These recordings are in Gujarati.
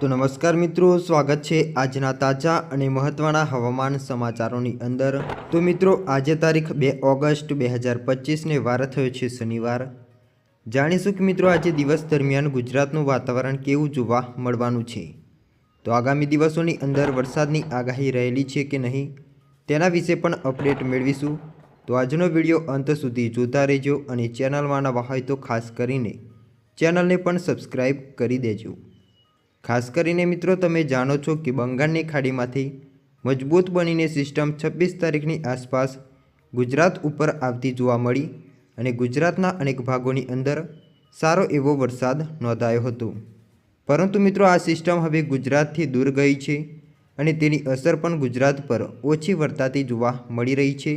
તો નમસ્કાર મિત્રો, સ્વાગત છે આજના તાજા અને મહત્ત્વના હવામાન સમાચારોની અંદર. તો મિત્રો, આજે તારીખ બે ઓગસ્ટ બે હજાર પચીસને વાર થયો છે શનિવાર. જાણીશું કે મિત્રો, આજે દિવસ દરમિયાન ગુજરાતનું વાતાવરણ કેવું જોવા મળવાનું છે. તો આગામી દિવસોની અંદર વરસાદની આગાહી રહેલી છે કે નહીં, તેના વિશે પણ અપડેટ મેળવીશું. તો આજનો વીડિયો અંત સુધી જોતા રહેજો અને ચેનલમાં નવા હોય તો ખાસ કરીને ચેનલને પણ સબસ્ક્રાઈબ કરી દેજો. ખાસ કરીને મિત્રો તમે જાણો છો કે બંગાળની ખાડીમાંથી મજબૂત બનીને સિસ્ટમ છવ્વીસ તારીખની આસપાસ ગુજરાત ઉપર આવતી જોવા મળી અને ગુજરાતના અનેક ભાગોની અંદર સારો એવો વરસાદ નોંધાયો હતો. પરંતુ મિત્રો આ સિસ્ટમ હવે ગુજરાતથી દૂર ગઈ છે અને તેની અસર પણ ગુજરાત પર ઓછી વર્તાતી જોવા મળી રહી છે.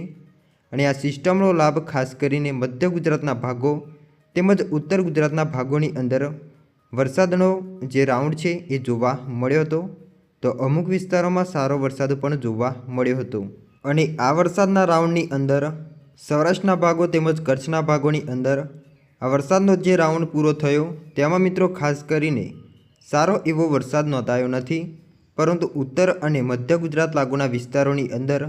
અને આ સિસ્ટમનો લાભ ખાસ કરીને મધ્ય ગુજરાતના ભાગો તેમજ ઉત્તર ગુજરાતના ભાગોની અંદર વરસાદનો જે રાઉન્ડ છે એ જોવા મળ્યો હતો, તો અમુક વિસ્તારોમાં સારો વરસાદ પણ જોવા મળ્યો હતો. અને આ વરસાદના રાઉન્ડની અંદર સૌરાષ્ટ્રના ભાગો તેમજ કચ્છના ભાગોની અંદર આ વરસાદનો જે રાઉન્ડ પૂરો થયો, તેમાં મિત્રો ખાસ કરીને સારો એવો વરસાદ નોંધાયો નથી, પરંતુ ઉત્તર અને મધ્ય ગુજરાત લાગુના વિસ્તારોની અંદર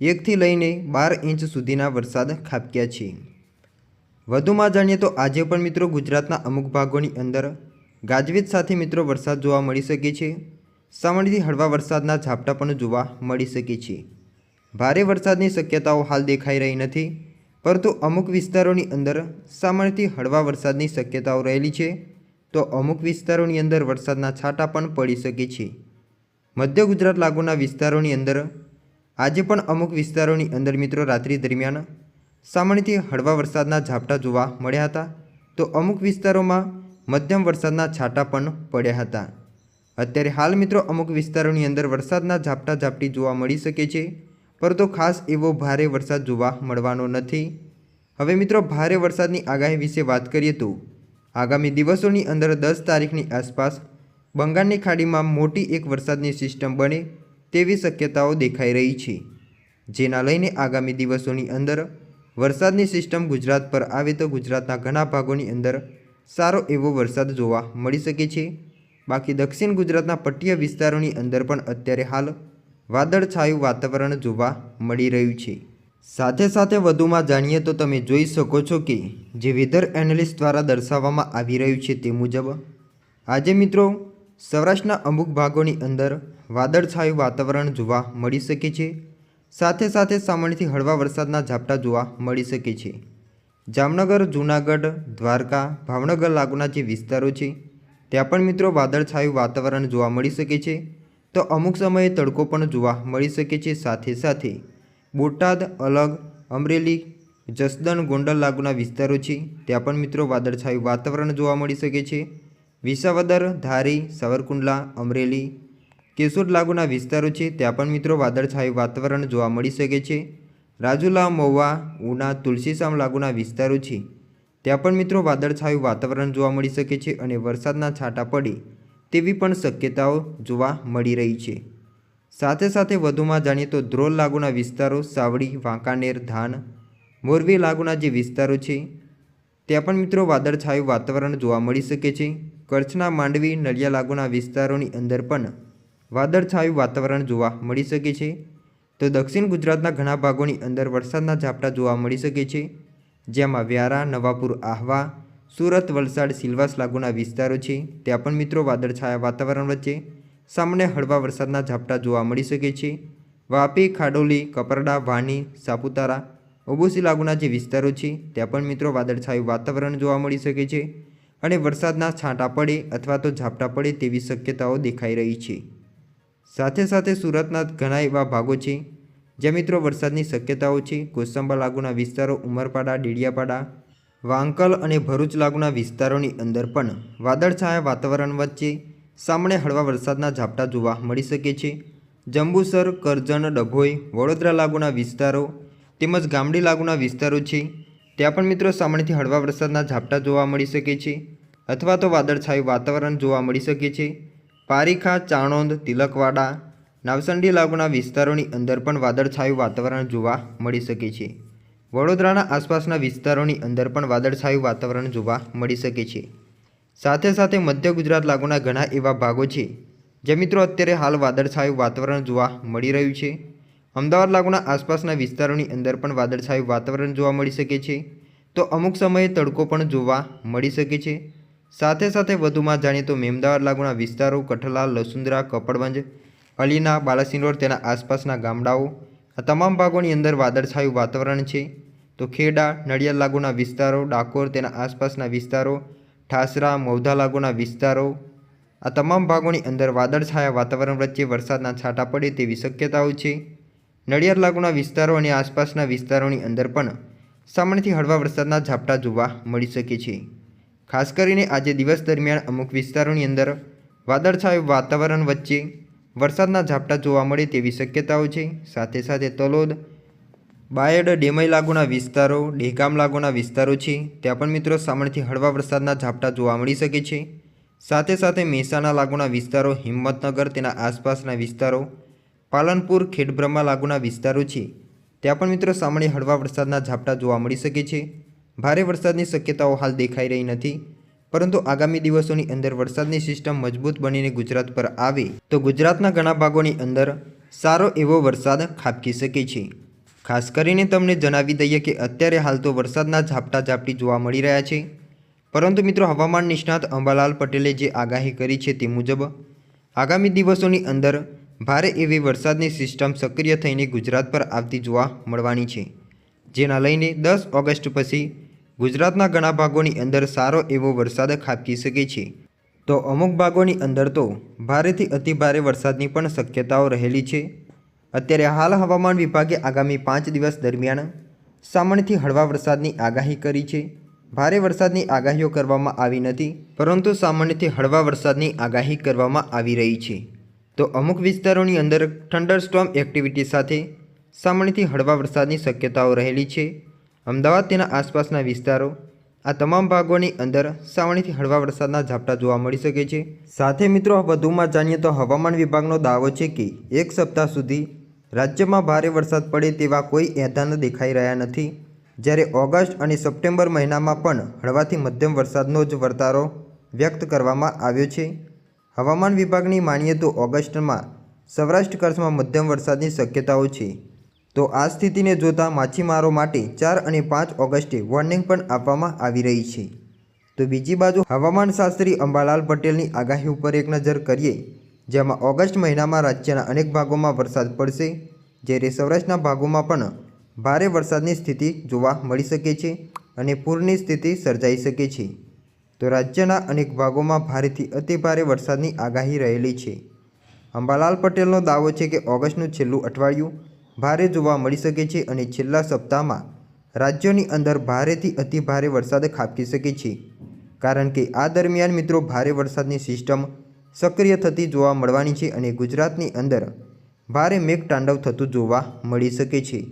એકથી લઈને બાર ઇંચ સુધીના વરસાદ ખાબક્યા છે. વધુમાં જાણીએ તો આજે પણ મિત્રો ગુજરાતના અમુક ભાગોની અંદર ગાજવીજ સાથે મિત્રો વરસાદ જોવા મળી શકે છે. સામાન્યથી હળવા વરસાદના ઝાપટા પણ જોવા મળી શકે છે. ભારે વરસાદની શક્યતાઓ હાલ દેખાઈ રહી નથી, પરંતુ અમુક વિસ્તારોની અંદર સામાન્યથી હળવા વરસાદની શક્યતાઓ રહેલી છે. તો અમુક વિસ્તારોની અંદર વરસાદના છાંટા પણ પડી શકે છે. મધ્ય ગુજરાત લાગુના વિસ્તારોની અંદર, આજે પણ અમુક વિસ્તારોની અંદર મિત્રો રાત્રિ દરમિયાન સામાન્યથી હળવા વરસાદના ઝાપટા જોવા મળ્યા હતા. તો અમુક વિસ્તારોમાં મધ્યમ વરસાદના છાંટા પણ પડ્યા હતા. અત્યારે હાલ મિત્રો અમુક વિસ્તારોની અંદર વરસાદના ઝાપટા ઝાપટી જોવા મળી શકે છે, પરંતુ ખાસ એવો ભારે વરસાદ જોવા મળવાનો નથી. હવે મિત્રો ભારે વરસાદની આગાહી વિશે વાત કરીએ તો, આગામી દિવસોની અંદર દસ તારીખની આસપાસ બંગાળની ખાડીમાં મોટી એક વરસાદની સિસ્ટમ બને તેવી શક્યતાઓ દેખાઈ રહી છે. જેના લઈને આગામી દિવસોની અંદર વરસાદની સિસ્ટમ ગુજરાત પર આવે તો ગુજરાતના ઘણા ભાગોની અંદર સારો એવો વરસાદ જોવા મળી શકે છે. બાકી દક્ષિણ ગુજરાતના પટ્ટીય વિસ્તારોની અંદર પણ અત્યારે હાલ વાદળછાયું વાતાવરણ જોવા મળી રહ્યું છે. સાથે સાથે વધુમાં જાણીએ તો તમે જોઈ શકો છો કે જે વેધર એનાલિસ્ટ દ્વારા દર્શાવવામાં આવી રહ્યું છે તે મુજબ, આજે મિત્રો સૌરાષ્ટ્રના અમુક ભાગોની અંદર વાદળછાયું વાતાવરણ જોવા મળી શકે છે. સાથે સાથે સામાન્યથી હળવા વરસાદના ઝાપટા જોવા મળી શકે છે. જામનગર, જૂનાગઢ, દ્વારકા, ભાવનગર લાગુના જે વિસ્તારો છે, ત્યાં પણ મિત્રો વાદળછાયું વાતાવરણ જોવા મળી શકે છે. તો અમુક સમયે તડકો પણ જોવા મળી શકે છે. સાથે સાથે બોટાદ, અલગ, અમરેલી, જસદણ, ગોંડલ લાગુના વિસ્તારો છે, ત્યાં પણ મિત્રો વાદળછાયું વાતાવરણ જોવા મળી શકે છે. વિસાવદર, ધારી, સાવરકુંડલા, અમરેલી, કેશોદ લાગુના વિસ્તારો છે, ત્યાં પણ મિત્રો વાદળછાયું વાતાવરણ જોવા મળી શકે છે. રાજુલા, મહુવા, ઉના તુલસીસામ લાગુના વિસ્તારો છે. ત્યાં પણ મિત્રો વાદળછાયું વાતાવરણ જોવા મળી શકે છે અને વરસાદના છાંટા પડે તેવી પણ શક્યતાઓ જોવા મળી રહી છે. સાથે સાથે વધુમાં જાણીએ તો ધ્રોલ લાગુના વિસ્તારો, સાવડી, વાંકાનેર, ધાન, મોરબી લાગુના જે વિસ્તારો છે, ત્યાં પણ મિત્રો વાદળછાયું વાતાવરણ જોવા મળી શકે છે. કચ્છના માંડવી નળિયા લાગુના વિસ્તારોની અંદર પણ વાદળછાયું વાતાવરણ જોવા મળી શકે છે. તો દક્ષિણ ગુજરાતના ઘણા ભાગોની અંદર વરસાદના ઝાપટા જોવા મળી શકે છે. જેમાં વ્યારા, નવાપુર, આહવા, સુરત, વલસાડ, સિલવાસ લાગુના વિસ્તારો છે. ત્યાં પણ મિત્રો વાદળછાયા વાતાવરણ વચ્ચે સામાન્ય હળવા વરસાદના ઝાપટા જોવા મળી શકે છે. વાપી, ખાડોલી, કપરડા, વાની, સાપુતારા, ઓબોસી લાગુના જે વિસ્તારો છે, ત્યાં પણ મિત્રો વાદળછાયું વાતાવરણ જોવા મળી શકે છે અને વરસાદના છાંટા પડે અથવા તો ઝાપટા પડે તેવી શક્યતાઓ દેખાઈ રહી છે. સાથે સાથે સુરતના ઘણા એવા ભાગો છે જ્યાં મિત્રો વરસાદની શક્યતાઓ છે, કોસંબા લાગુના વિસ્તારો, ઉમરપાડા, ડેડિયાપાડા, વાંકલ અને ભરૂચ લાગુના વિસ્તારોની અંદર પણ વાદળછાયા વાતાવરણ વચ્ચે સામાન્ય હળવા વરસાદના ઝાપટા જોવા મળી શકે છે. જંબુસર, કરજણ, ડભોઈ, વડોદરા લાગુના વિસ્તારો તેમજ ગામડી લાગુના વિસ્તારો છે, ત્યાં પણ મિત્રો સામાન્યથી હળવા વરસાદના ઝાપટા જોવા મળી શકે છે અથવા તો વાદળછાયું વાતાવરણ જોવા મળી શકે છે. પારીખા, ચાણોદ, તિલકવાડા નાવસંડી લાગુના વિસ્તારોની અંદર પણ વાદળછાયું વાતાવરણ જોવા મળી શકે છે. વડોદરાના આસપાસના વિસ્તારોની અંદર પણ વાદળછાયું વાતાવરણ જોવા મળી શકે છે. સાથે સાથે મધ્ય ગુજરાત લાગુના ઘણા એવા ભાગો છે. જે મિત્રો અત્યારે હાલ વાદળછાયું વાતાવરણ જોવા મળી રહ્યું છે. અમદાવાદ લાગુના આસપાસના વિસ્તારોની અંદર પણ વાદળછાયું વાતાવરણ જોવા મળી શકે છે. તો અમુક સમયે તડકો પણ જોવા મળી શકે છે. સાથે સાથે વધુમાં જાણીએ તો મેમદાવાદ લાગુના વિસ્તારો, કઠલા, લસુંદરા, કપડવંજ અલીના બાલાસિનોર તેના આસપાસના ગામડાઓ, આ તમામ ભાગોની અંદર વાદળછાયું વાતાવરણ છે. તો ખેડા, નડિયાદ લાગુના વિસ્તારો, ડાકોર તેના આસપાસના વિસ્તારો, ઠાસરા મૌધા લાગુના વિસ્તારો, આ તમામ ભાગોની અંદર વાદળછાયા વાતાવરણ વચ્ચે વરસાદના છાંટા પડે તેવી શક્યતાઓ છે. નડિયાદ લાગુના વિસ્તારો અને આસપાસના વિસ્તારોની અંદર પણ સામાન્યથી હળવા વરસાદના ઝાપટા જોવા મળી શકે છે. ખાસ કરીને આજે દિવસ દરમિયાન અમુક વિસ્તારોની અંદર વાદળછાયું વાતાવરણ વચ્ચે વરસાદના ઝાપટા જોવા મળે તેવી શક્યતાઓ છે. સાથે સાથે તલોદ, બાયડ, ડેમઈ લાગુના વિસ્તારો, ડેગામ લાગુના વિસ્તારો છે. ત્યાં પણ મિત્રો સામાન્યથી હળવા વરસાદના ઝાપટા જોવા મળી શકે છે. સાથે સાથે મહેસાણા લાગુના વિસ્તારો, હિંમતનગર તેના આસપાસના વિસ્તારો, પાલનપુર, ખેડબ્રહ્મા લાગુના વિસ્તારો છે. ત્યાં પણ મિત્રો સામાન્ય હળવા વરસાદના ઝાપટા જોવા મળી શકે છે. ભારે વરસાદની શક્યતાઓ હાલ દેખાઈ રહી નથી. પરંતુ આગામી દિવસોની અંદર વરસાદની સિસ્ટમ મજબૂત બનીને ગુજરાત પર આવે, તો ગુજરાતના ઘણા ભાગોની અંદર સારો એવો વરસાદ ખાબકી શકે છે. ખાસ કરીને તમને જણાવી દઈએ કે અત્યારે હાલ તો વરસાદના ઝાપટા ઝાપટી જોવા મળી રહ્યા છે. પરંતુ મિત્રો હવામાન નિષ્ણાત અંબાલાલ પટેલે જે આગાહી કરી છે તે મુજબ, આગામી દિવસોની અંદર ભારે એવી વરસાદની સિસ્ટમ સક્રિય થઈને ગુજરાત પર આવતી જોવા મળવાની છે. જેના લઈને દસ ઓગસ્ટ પછી ગુજરાતના ઘણા ભાગોની અંદર સારો એવો વરસાદ ખાબકી શકે છે. તો અમુક ભાગોની અંદર તો ભારેથી અતિભારે વરસાદની પણ શક્યતાઓ રહેલી છે. અત્યારે હાલ હવામાન વિભાગે આગામી પાંચ દિવસ દરમિયાન સામાન્યથી હળવા વરસાદની આગાહી કરી છે. ભારે વરસાદની આગાહીઓ કરવામાં આવી નથી, પરંતુ સામાન્યથી હળવા વરસાદની આગાહી કરવામાં આવી રહી છે. તો અમુક વિસ્તારોની અંદર થંડરસ્ટોર્મ એક્ટિવિટી સાથે સામાન્યથી હળવા વરસાદની શક્યતાઓ રહેલી છે. અમદાવાદ તેના આસપાસના વિસ્તારો, આ તમામ ભાગોની અંદર સાવણીથી હળવા વરસાદના ઝાપટા જોવા મળી શકે છે. સાથે મિત્રો, વધુમાં જાણીએ તો હવામાન વિભાગનો દાવો છે કે એક સપ્તાહ સુધી રાજ્યમાં ભારે વરસાદ પડે તેવા કોઈ એધાન દેખાઈ રહ્યા નથી. જ્યારે ઓગસ્ટ અને સપ્ટેમ્બર મહિનામાં પણ હળવાથી મધ્યમ વરસાદનો જ વર્તારો વ્યક્ત કરવામાં આવ્યો છે. હવામાન વિભાગની માનીએ તો ઓગસ્ટમાં સૌરાષ્ટ્ર કચ્છમાં મધ્યમ વરસાદની શક્યતાઓ છે. તો આ સ્થિતિને જોતા માછીમારો માટે ચાર અને પાંચ ઓગસ્ટે વોર્નિંગ પણ આપવામાં આવી રહી છે. તો બીજી બાજુ હવામાન શાસ્ત્રી અંબાલાલ પટેલની આગાહી ઉપર એક નજર કરીએ, જેમાં ઓગસ્ટ મહિનામાં રાજ્યના અનેક ભાગોમાં વરસાદ પડશે, જ્યારે સૌરાષ્ટ્રના ભાગોમાં પણ ભારે વરસાદની સ્થિતિ જોવા મળી શકે છે અને પૂરની સ્થિતિ સર્જાઈ શકે છે. તો રાજ્યના અનેક ભાગોમાં ભારેથી અતિભારે વરસાદની આગાહી રહેલી છે. અંબાલાલ પટેલનો દાવો છે કે ઓગસ્ટનું છેલ્લું અઠવાડિયું ભારે જોવા મળી શકે છે અને છેલ્લા સપ્તાહમાં રાજ્યોની અંદર ભારેથી અતિભારે વરસાદ ખાબકી શકે છે. કારણ કે આ દરમિયાન મિત્રો ભારે વરસાદની સિસ્ટમ સક્રિય થતી જોવા મળવાની છે અને ગુજરાતની અંદર ભારે મેઘતાંડવ થતું જોવા મળી શકે છે.